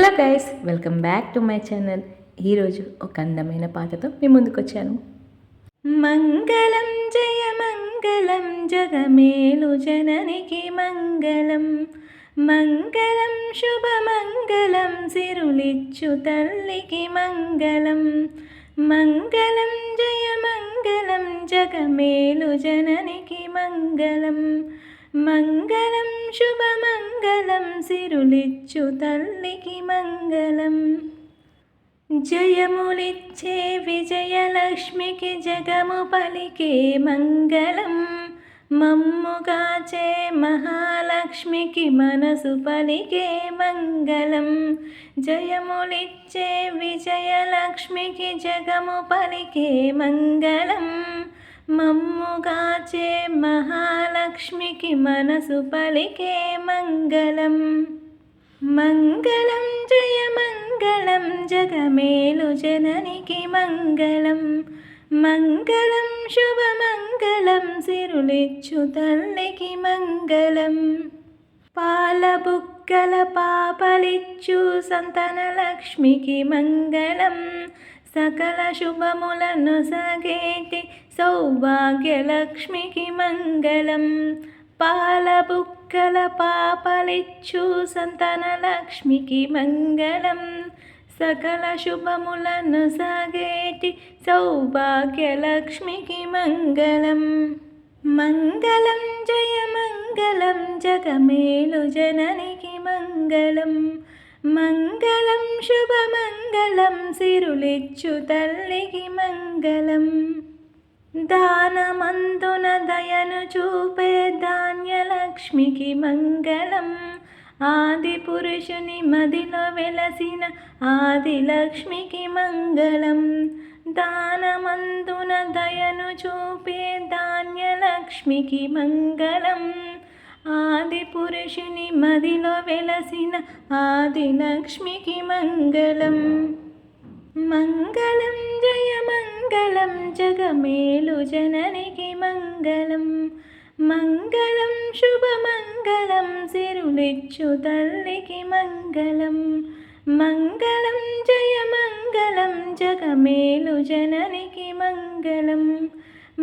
Hello guys welcome back to my channel. ఈరోజు ఒక అందమైన పాటతో మీ ముందుకు వచ్చాను మంగళం జయ మంగళం జగమేలు జననికి మంగళం. మంగళం శుభమంగళం సిరులిచ్చు తల్లికి మంగళం. మంగళం జయ మంగళం జగమేలు జననికి మంగళం. మంగళం శుభమంగళం సిరులిచ్చు తల్లికి మంగళం. జయములిచ్చే విజయలక్ష్మికి జగము పలికే మంగళం. మమ్ముగాచే మహాలక్ష్మికి మనసు పలికే మంగళం. జయములిచ్చే విజయలక్ష్మికి జగము పలికే మంగళం. మమ్ముగాచే మహాలక్ష్మికి మనసు పలికే మంగళం. మంగళం జయ మంగళం జగమేలు జననికి మంగళం. మంగళం శుభమంగళం సిరులిచ్చు తల్లికి మంగళం. పాలబుక్కల పాపలిచ్చు సంతన లక్ష్మికి మంగళం. సకల శుభములను సగేటి సౌభాగ్యలక్ష్మికి మంగళం. పాల బుక్కల పాపలిచ్చు సంతన లక్ష్మికి మంగళం. సకల శుభములను సాగేటి సౌభాగ్యలక్ష్మికి మంగళం. మంగళం జయ మంగళం జగమేలు జననికి మంగళం. మంగళం శుభమంగళం సిరులిచ్చు తల్లికి మంగళం. దానమందున దయను చూపే ధాన్యలక్ష్మికి మంగళం. ఆది పురుషుని మదిలో వెలసిన ఆదిలక్ష్మికి మంగళం. దానమందున దయను చూపే ధాన్యలక్ష్మికి మంగళం. ఆది పురుషుని మదిలో వెలసిన ఆదిలక్ష్మికి మంగళం. మంగళం జయ మంగళం జగమేలు జననికి మంగళం. మంగళం శుభమంగళం సిరులిచ్చు తల్లికి మంగళం. మంగళం జయ మంగళం జగమేలు జననికి మంగళం.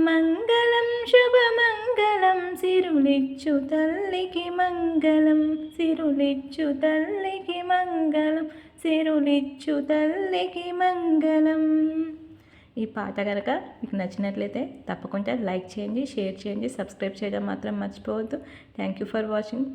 మంగళం శుభమంగళం సిరులిచ్చు తల్లికి మంగళం సిరులిచ్చు తల్లికి మంగళం సిరులిచ్చు తల్లికి మంగళం. ఈ పాట కనుక మీకు నచ్చినట్లయితే తప్పకుండా లైక్ చేయండి షేర్ చేయండి సబ్స్క్రైబ్ చేయడం మాత్రం మర్చిపోవద్దు. Thank you for watching